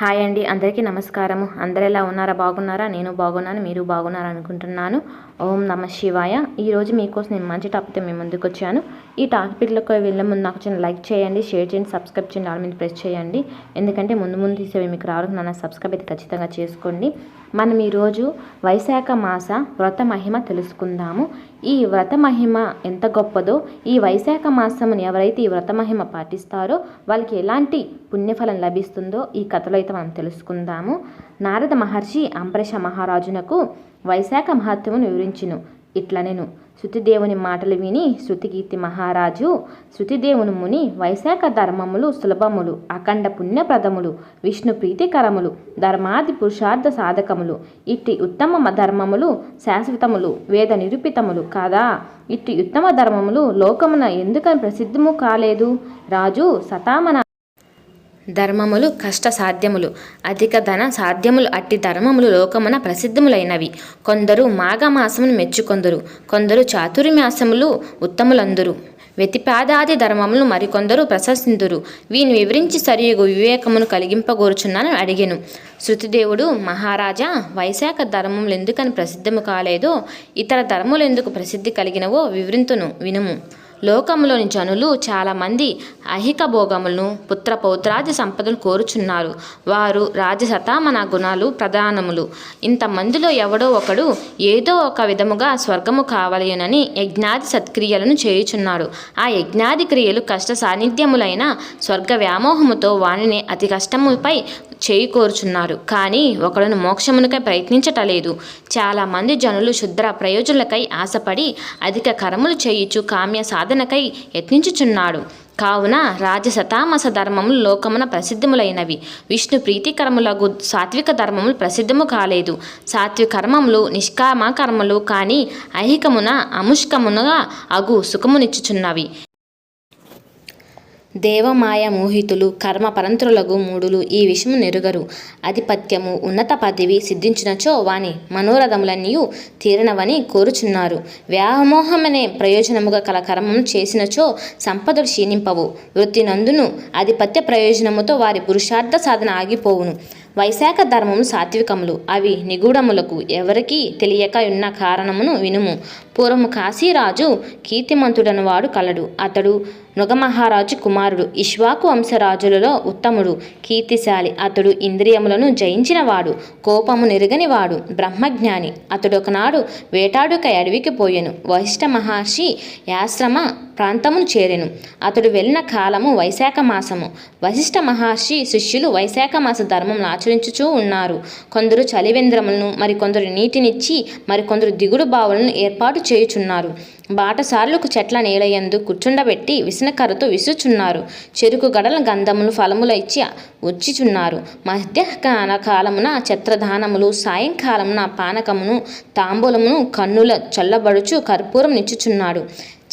Hi అండి అందరికీ నమస్కారము. అందరు ఎలా ఉన్నారా? బాగున్నారా? నేను బాగున్నాను మీరు బాగున్నారా అనుకుంటున్నాను ఓం నమ శివాయ. ఈరోజు మీకోసం నేను మంచి టాపిక్తో మేము ముందుకు వచ్చాను. ఈ టాపిక్లకు వెళ్ళే ముందు నాకు చిన్న లైక్ చేయండి షేర్ చేయండి సబ్స్క్రైబ్ చేయండి ఆల్ మీద ప్రెస్ చేయండి. ఎందుకంటే ముందు ముందు తీసేవి మీకు రావడం నన్ను సబ్స్క్రైబ్ అయితే ఖచ్చితంగా చేసుకోండి. మనం ఈరోజు వైశాఖ మాస వ్రత మహిమ తెలుసుకుందాము. ఈ వ్రత మహిమ ఎంత గొప్పదో ఈ వైశాఖ మాసముని ఎవరైతే ఈ వ్రత మహిమ పాటిస్తారో వాళ్ళకి ఎలాంటి పుణ్యఫలం లభిస్తుందో ఈ కథలో అయితే మనం తెలుసుకుందాము. నారద మహర్షి అంబరీష మహారాజునకు వైశాఖ మహత్వమును వివరించును. ఇట్లనెను నేను శృతిదేవుని మాటలు విని శృతికీర్తి మహారాజు శృతిదేవుని ముని వైశాఖ ధర్మములు సులభములు అఖండ పుణ్యప్రదములు విష్ణు ప్రీతికరములు ధర్మాది పురుషార్థ సాధకములు ఇట్టి ఉత్తమ ధర్మములు శాశ్వతములు వేద నిరూపితములు కాదా? ఇట్టి ఉత్తమ ధర్మములు లోకమున ఎందుకని ప్రసిద్ధము కాలేదు? రాజు సతామన ధర్మములు కష్ట సాధ్యములు అధిక ధన సాధ్యములు అట్టి ధర్మములు లోకమున ప్రసిద్ధములైనవి. కొందరు మాఘమాసమును మెచ్చుకొందరు కొందరు చాతుర్మాసములు ఉత్తములందురు. వ్యతిపాదాది ధర్మములు మరికొందరు ప్రశంసిందురు. వీని వివరించి సరియగు వివేకమును కలిగింపగోరుచున్నాను అడిగెను. శృతిదేవుడు మహారాజా వైశాఖ ధర్మములు ఎందుకని ప్రసిద్ధము కాలేదో ఇతర ధర్మములు ఎందుకు ప్రసిద్ధి కలిగినవో వివరింతును వినుము. లోకంలోని జనులు చాలామంది ఐహిక భోగములను పుత్ర పౌత్రాది సంపదను కోరుచున్నారు. వారు రాజసతామన గుణాలు ప్రధానములు. ఇంతమందిలో ఎవడో ఒకడు ఏదో ఒక విధముగా స్వర్గము కావలయునని యజ్ఞాది సత్క్రియలను చేయుచున్నాడు ఆ యజ్ఞాది క్రియలు కష్ట సాన్నిధ్యములైన స్వర్గ వ్యామోహముతో వాణిని అతి కష్టముపై చేయి కోరుచున్నారు కానీ ఒకడును మోక్షమునకై ప్రయత్నించటలేదు. చాలామంది జనులు శుద్ర ప్రయోజనులకై ఆశపడి అధిక కర్మలు చేయుచు కామ్య సాధనకై యత్నించుచున్నాడు. కావున రాజసతామస ధర్మములు లోకమున ప్రసిద్ధములైనవి. విష్ణు ప్రీతికరములగు సాత్విక ధర్మములు ప్రసిద్ధము కాలేదు. సాత్విక కర్మములు నిష్కామ కర్మలు కానీ ఐహికమున అముష్కమునగా అగు సుఖమునిచ్చుచున్నవి. దేవమాయ మోహితులు కర్మపరంత్రులగు మూడులు ఈ విషయము నెరుగరు. ఆధిపత్యము ఉన్నత పదవి సిద్ధించినచో వాని మనోరథములన్నీ తీరనవని కోరుచున్నారు. వ్యామోహమనే ప్రయోజనముగా కల కర్మము చేసినచో సంపదలు క్షీణింపవు. వృత్తినందును ఆధిపత్య ప్రయోజనముతో వారి పురుషార్థ సాధన ఆగిపోవును. వైశాఖ ధర్మము సాత్వికములు. అవి నిగూఢములకు ఎవరికీ తెలియక ఉన్న కారణమును వినుము. పూర్వము కాశీరాజు కీర్తిమంతుడను వాడు కలడు. అతడు మృగమహారాజు కుమారుడు ఇష్వాకు వంశరాజులలో ఉత్తముడు కీర్తిశాలి. అతడు ఇంద్రియములను జయించినవాడు కోపము నెరుగనివాడు బ్రహ్మజ్ఞాని. అతడు ఒకనాడు వేటాడుకై అడవికి పోయెను. వశిష్ఠ మహర్షి యాశ్రమ ప్రాంతమును చేరెను. అతడు వెళ్ళిన కాలము వైశాఖ మాసము. వశిష్ఠ మహర్షి శిష్యులు వైశాఖ మాస ధర్మం ఆచరించుచూ ఉన్నారు. కొందరు చలివేంద్రములను మరికొందరు నీటినిచ్చి మరికొందరు దిగుడు బావులను ఏర్పాటు చేయుచున్నారు. బాటసారులకు చెట్ల నేలయందు కూర్చుండబెట్టి విసనకర్రతో విసుచున్నారు. చెరుకు గడల గంధములు ఫలముల ఇచ్చి వచ్చిచున్నారు. మధ్యాహ్న కాలమున ఛత్రదానములు సాయంకాలమున పానకమును తాంబూలమును కన్నుల చల్లబడుచు కర్పూరం నిచ్చుచున్నాడు.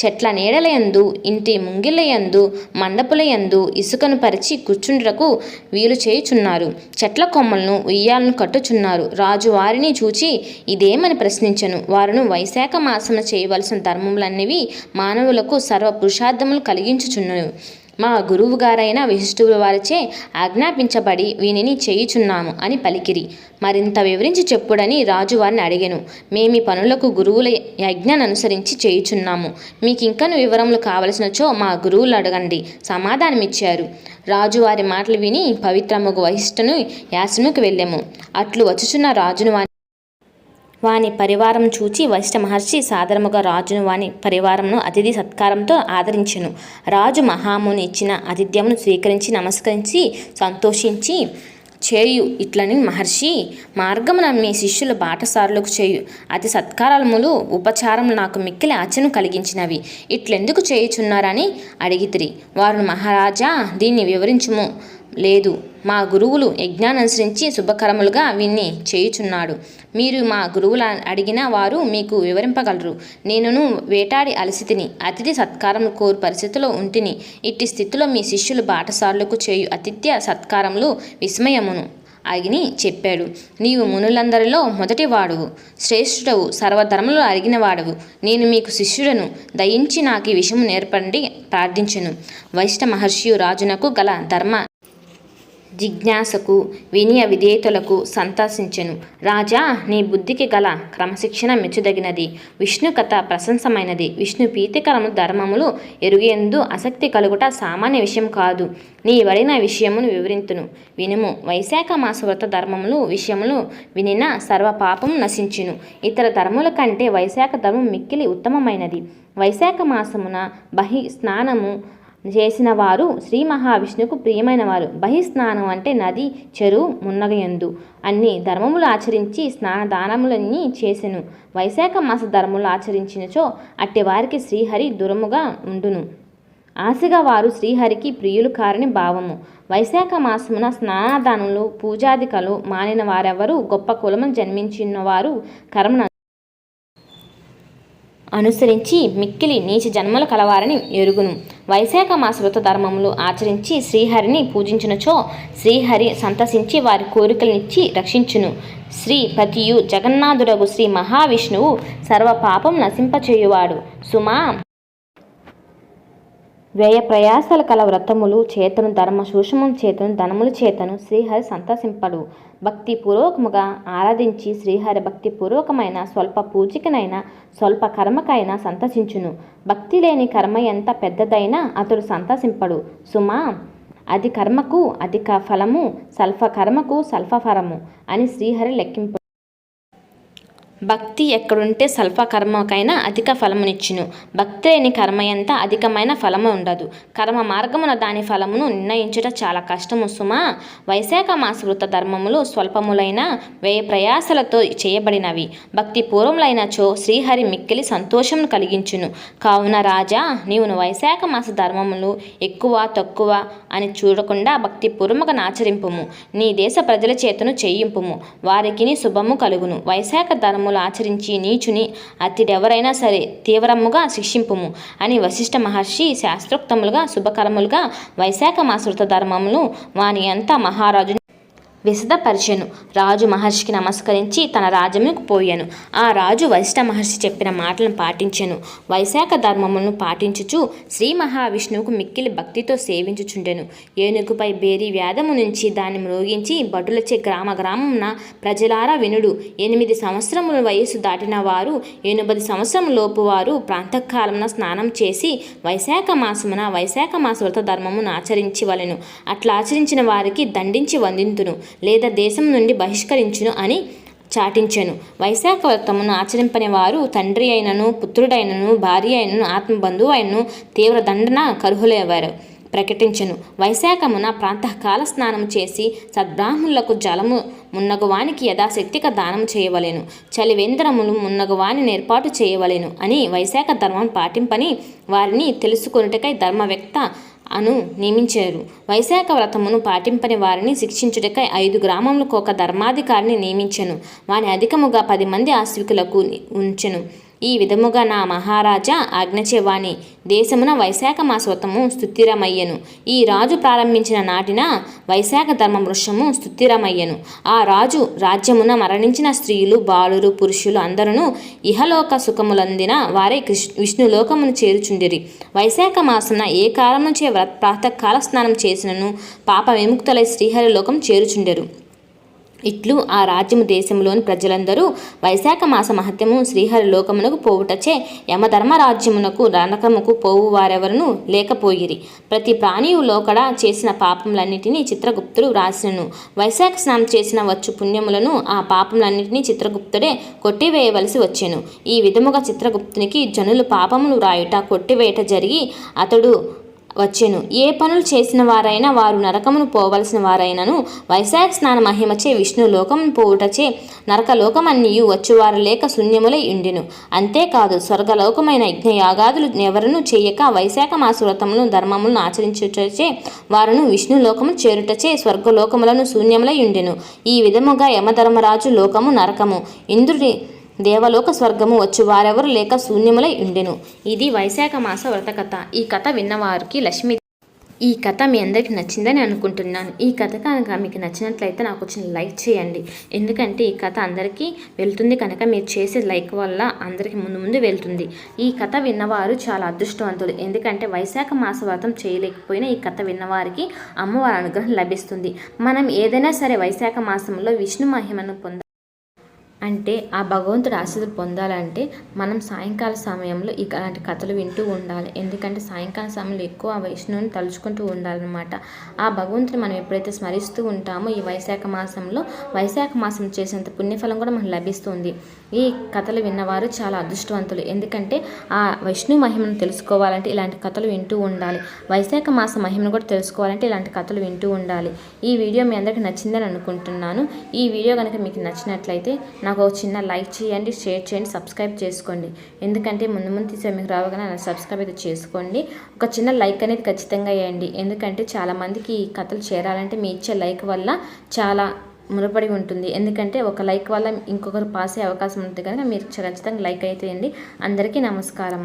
చెట్ల నీడలయందు ఇంటి ముంగిళ్ళయందు మండపులయందు ఇసుకను పరిచి కూర్చుండ్రకు వీలు చేయుచున్నారు. చెట్ల కొమ్మలను ఉయ్యాలను కట్టుచున్నారు. రాజు వారిని చూచి ఇదేమని ప్రశ్నించను? వారును వైశాఖ మాసమున చేయవలసిన ధర్మములన్నవి మానవులకు సర్వ పురుషార్థములు కలిగించుచున్నవి. మా గురువు గారైన విశిష్టుల వారిచే ఆజ్ఞాపించబడి వీనిని చేయుచున్నాము అని పలికిరి. మరింత వివరించి చెప్పుడని రాజు వారిని అడిగాను. మేమి పనులకు గురువుల యజ్ఞాన్ని అనుసరించి చేయుచున్నాము. మీకు ఇంకను వివరములు కావలసినచో మా గురువులు అడగండి. సమాధానమిచ్చారు. రాజు వారి మాటలు విని పవిత్రముగు వహిష్ఠను యాసముకు వెళ్ళాము. అట్లు వచ్చుచున్న రాజును వాని పరివారం చూచి వశిష్ఠ మహర్షి సాదరముగా రాజును వాని పరివారంను అతిథి సత్కారంతో ఆదరించెను. రాజు మహాముని ఇచ్చిన ఆతిథ్యమును స్వీకరించి నమస్కరించి సంతోషించి చేయు ఇట్లని మహర్షి మార్గమున మీ శిష్యుల బాటసారులకు చేయు. అతి సత్కారములు ఉపచారములు నాకు మిక్కిలి ఆచను కలిగించినవి. ఇట్లెందుకు చేయుచున్నారని అడిగితిరి. వారు మహారాజా దీన్ని వివరించుము. లేదు. మా గురువులు యజ్ఞాననుసరించి శుభకరములుగా వీన్ని చేయుచున్నాడు. మీరు మా గురువుల అడిగిన వారు మీకు వివరింపగలరు. నేనును వేటాడి అలసితిని అతిథి సత్కారం కోరు పరిస్థితిలో ఉంటిని. ఇట్టి స్థితిలో మీ శిష్యులు బాటసారులకు చేయు అతిథ్య సత్కారములు విస్మయమును అగిని చెప్పాడు. నీవు మునులందరిలో మొదటివాడువు శ్రేష్ఠుడవు సర్వధర్మలు అరిగిన వాడవు నేను మీకు శిష్యుడను దయించి నాకు ఈ విషయం నేర్పండి ప్రార్థించను. వైష్ణ మహర్షియు రాజునకు గల ధర్మ జిజ్ఞాసకు వినయ విధేయతలకు సంతసించెను. రాజా నీ బుద్ధికి గల క్రమశిక్షణ మెచ్చుదగినది. విష్ణు కథ ప్రశంసమైనది. విష్ణు ప్రీతికరము ధర్మములు ఎరుగేందు ఆసక్తి కలుగుట సామాన్య విషయం కాదు. నీ వడిన విషయమును వివరింతును. వినుము. వైశాఖ మాస వ్రత ధర్మములు విషయములు వినిన సర్వ పాపము నశించును. ఇతర ధర్మముల కంటే వైశాఖ ధర్మం మిక్కిలి ఉత్తమమైనది. వైశాఖ మాసమున బహి స్నానము చేసిన వారు శ్రీ మహావిష్ణువుకు ప్రియమైన వారు బహిస్నానం అంటే నది చెరువు మున్నగయందు అన్ని ధర్మములు ఆచరించి స్నాన దానములన్నీ చేసెను. వైశాఖ మాస ధర్మములు ఆచరించినచో అట్టి వారికి శ్రీహరి దూరముగా ఉండును. ఆశగా వారు శ్రీహరికి ప్రియులు కారని భావము. వైశాఖ మాసమున స్నానాదానములు పూజాదికలు మానిన వారెవరు గొప్ప కులము జన్మించిన వారు కర్మను అనుసరించి మిక్కిలి నీచ జన్మలు కలవారని ఎరుగును. వైశాఖ మాస వృత ధర్మములు ఆచరించి శ్రీహరిని పూజించినచో శ్రీహరి సంతసించి వారి కోరికలనిచ్చి రక్షించును. శ్రీ పతియు జగన్నాథుడగు శ్రీ మహావిష్ణువు సర్వ పాపం నశింపచేయువాడు. సుమా వ్యయ ప్రయాసల కల వ్రతములు చేతను ధర్మ సూషమం చేతను ధనములు చేతను శ్రీహరి సంతసింపడు. భక్తి పూర్వకముగా ఆరాధించి శ్రీహరి భక్తి పూర్వకమైన స్వల్ప పూజకనైనా స్వల్ప కర్మకైనా సంతసించును. భక్తి లేని కర్మ ఎంత పెద్దదైనా అతడు సంతసింపడు. సుమా అది కర్మకు అధిక ఫలము సల్ఫ కర్మకు సల్ఫ ఫలము అని శ్రీహరి లెక్కింపు భక్తి ఎక్కడుంటే స్వల్ప కర్మకైనా అధిక ఫలమునిచ్చును. భక్తి లేని కర్మ ఎంత అధికమైన ఫలము ఉండదు. కర్మ మార్గమున దాని ఫలమును నిర్ణయించుట చాలా కష్టము సుమా. వైశాఖ మాస వృత ధర్మములు స్వల్పములైన వ్యయ ప్రయాసలతో చేయబడినవి. భక్తి పూర్వములైనచో శ్రీహరి మిక్కిలి సంతోషమును కలిగించును. కావున రాజా నీవును వైశాఖ మాస ధర్మములు ఎక్కువ తక్కువ అని చూడకుండా భక్తి పూర్వముగా నాచరింపుము నీ దేశ ప్రజల చేతను చేయింపుము. వారికి శుభము కలుగును. వైశాఖ ధర్మము ధర్మములు ఆచరించి నీచుని అతిడెవరైనా సరే తీవ్రముగా శిక్షింపుము అని వశిష్ఠ మహర్షి శాస్త్రోక్తములుగా శుభకరములుగా వైశాఖ మాసృత ధర్మములు వాని అంతా మహారాజు విశదపరిచెను. రాజు మహర్షికి నమస్కరించి తన రాజ్యముకు పోయాను. ఆ రాజు వశిష్ఠ మహర్షి చెప్పిన మాటలను పాటించెను. వైశాఖ ధర్మములను పాటించుచు శ్రీ మహావిష్ణువుకు మిక్కిలి భక్తితో సేవించుచుండెను. ఏనుగుపై బేరి వ్యాధము నుంచి దాన్ని మ్రోగించి భటులచే గ్రామ గ్రామమున ప్రజలారా వినుడు. ఎనిమిది సంవత్సరముల వయస్సు దాటిన వారు ఎనిమిది సంవత్సరం లోపు వారు ప్రాంతకాలమున స్నానం చేసి వైశాఖ మాసమున వైశాఖ మాస వ్రత ధర్మమును ఆచరించి వలెను అట్లా ఆచరించిన వారికి దండించి వందింతును లేదా దేశం నుండి బహిష్కరించును అని చాటించెను. వైశాఖ వ్రతమును ఆచరింపని వారు తండ్రి అయినను పుత్రుడైనను భార్య అయినను ఆత్మబంధువు అయినను తీవ్ర దండన కరుహులేవారు ప్రకటించెను. వైశాఖమున ప్రాంతకాల స్నానం చేసి సద్బ్రాహ్మణులకు జలము మున్నగువానికి యథాశక్తిగా దానం చేయవలెను. చలివేంద్రములు మున్నగువాని ఏర్పాటు చేయవలెను అని వైశాఖ ధర్మం పాటింపని వారిని తెలుసుకొనుటకై ధర్మవ్యక్త అను నియమించారు. వైశాఖ వ్రతమును పాటింపని వారిని శిక్షించుటకై ఐదు గ్రామములకు ఒక ధర్మాధికారిని నియమించెను. వాని అధికముగా పది మంది ఆశ్వికులకు ఉంచెను. ఈ విధముగా నా మహారాజా ఆజ్ఞచేవాణి. దేశమున వైశాఖ మాసవతము స్థుతిరమయ్యను ఈ రాజు ప్రారంభించిన నాటిన వైశాఖ ధర్మ వృక్షము స్థుతిరమయ్యను ఆ రాజు రాజ్యమున మరణించిన స్త్రీలు బాలురు పురుషులు అందరూ ఇహలోక సుఖములందిన వారే కృష్ణ విష్ణులోకమును చేరుచుండిరి. వైశాఖ మాసమున ఏ కాలం నుంచే వ్రత ప్రాతకాల స్నానం చేసినను పాప విముక్తులై శ్రీహరిలోకం చేరుచుండెరు. ఇట్లు ఆ రాజ్యము దేశములోని ప్రజలందరూ వైశాఖ మాస మహత్యము శ్రీహరి లోకమునకు పోవుటచే యమధర్మ రాజ్యమునకు రణకముకు పోవు వారెవరును లేకపోయిరి. ప్రతి ప్రాణియు లోకడ చేసిన పాపములన్నిటినీ చిత్రగుప్తుడు వ్రాసినను. వైశాఖ స్నానం చేసిన వచ్చు పుణ్యములను ఆ పాపములన్నిటినీ చిత్రగుప్తుడే కొట్టివేయవలసి వచ్చెను. ఈ విధముగా చిత్రగుప్తునికి జనులు పాపములు వ్రాయుట కొట్టివేయట జరిగి అతడు వచ్చెను. ఏ పనులు చేసిన వారైనా వారు నరకమును పోవలసిన వారైనను. వైశాఖ స్నాన మహిమచే విష్ణు లోకం పోవుటచే నరకలోకమన్నీయు వచ్చువారు లేక శూన్యములై ఉండెను. అంతేకాదు స్వర్గలోకమైన యజ్ఞయాగాదులు ఎవరును చేయక వైశాఖ మాసువ్రతములను ధర్మములను ఆచరించుటచే వారును విష్ణులోకము చేరుటచే స్వర్గలోకములను శూన్యములై ఉండెను. ఈ విధముగా యమధర్మరాజు లోకము నరకము. ఇంద్రుడి దేవలోక స్వర్గము వచ్చి. వారెవరు లేక శూన్యములై ఉండెను. ఇది వైశాఖ మాస వ్రత కథ ఈ కథ విన్నవారికి లక్ష్మీ ఈ కథ మీ అందరికీ నచ్చిందని అనుకుంటున్నాను. ఈ కథ కనుక మీకు నచ్చినట్లయితే నాకు వచ్చిన లైక్ చేయండి. ఎందుకంటే ఈ కథ అందరికీ వెళ్తుంది కనుక మీరు చేసే లైక్ వల్ల అందరికీ ముందు ముందు వెళ్తుంది. ఈ కథ విన్నవారు చాలా అదృష్టవంతులు. ఎందుకంటే వైశాఖ మాస వ్రతం చేయలేకపోయినా ఈ కథ విన్నవారికి అమ్మవారి అనుగ్రహం లభిస్తుంది. మనం ఏదైనా సరే వైశాఖ మాసంలో విష్ణు మహిమను పొంద అంటే ఆ భగవంతుడు ఆశీస్సులు పొందాలంటే మనం సాయంకాల సమయంలో ఇలాంటి కథలు వింటూ ఉండాలి. ఎందుకంటే సాయంకాల సమయంలో ఎక్కువ ఆ వైష్ణవుని తలుచుకుంటూ ఉండాలన్నమాట. ఆ భగవంతుని మనం ఎప్పుడైతే స్మరిస్తూ ఉంటామో ఈ వైశాఖ మాసంలో వైశాఖ మాసం చేసేంత పుణ్యఫలం కూడా మనకు లభిస్తుంది. ఈ కథలు విన్నవారు చాలా అదృష్టవంతులు. ఎందుకంటే ఆ విష్ణు మహిమను తెలుసుకోవాలంటే ఇలాంటి కథలు వింటూ ఉండాలి. వైశాఖ మాస మహిమను కూడా తెలుసుకోవాలంటే ఇలాంటి కథలు వింటూ ఉండాలి. ఈ వీడియో మీ అందరికీ నచ్చిందని అనుకుంటున్నాను. ఈ వీడియో కనుక మీకు నచ్చినట్లయితే నాకు ఒక చిన్న లైక్ చేయండి షేర్ చేయండి సబ్స్క్రైబ్ చేసుకోండి. ఎందుకంటే ముందు ముందు తీసే మీకు రావగానే సబ్స్క్రైబ్ అయితే చేసుకోండి. ఒక చిన్న లైక్ అనేది ఖచ్చితంగా వేయండి. ఎందుకంటే చాలామందికి ఈ కథలు చేరాలంటే మీ ఇచ్చే లైక్ వల్ల చాలా మురపడి ఉంటుంది. ఎందుకంటే ఒక లైక్ వల్ల ఇంకొకరు పాస్ అయ్యే అవకాశం ఉంటుంది. కనుక మీరు ఖచ్చితంగా లైక్ అయితే అందరికీ నమస్కారం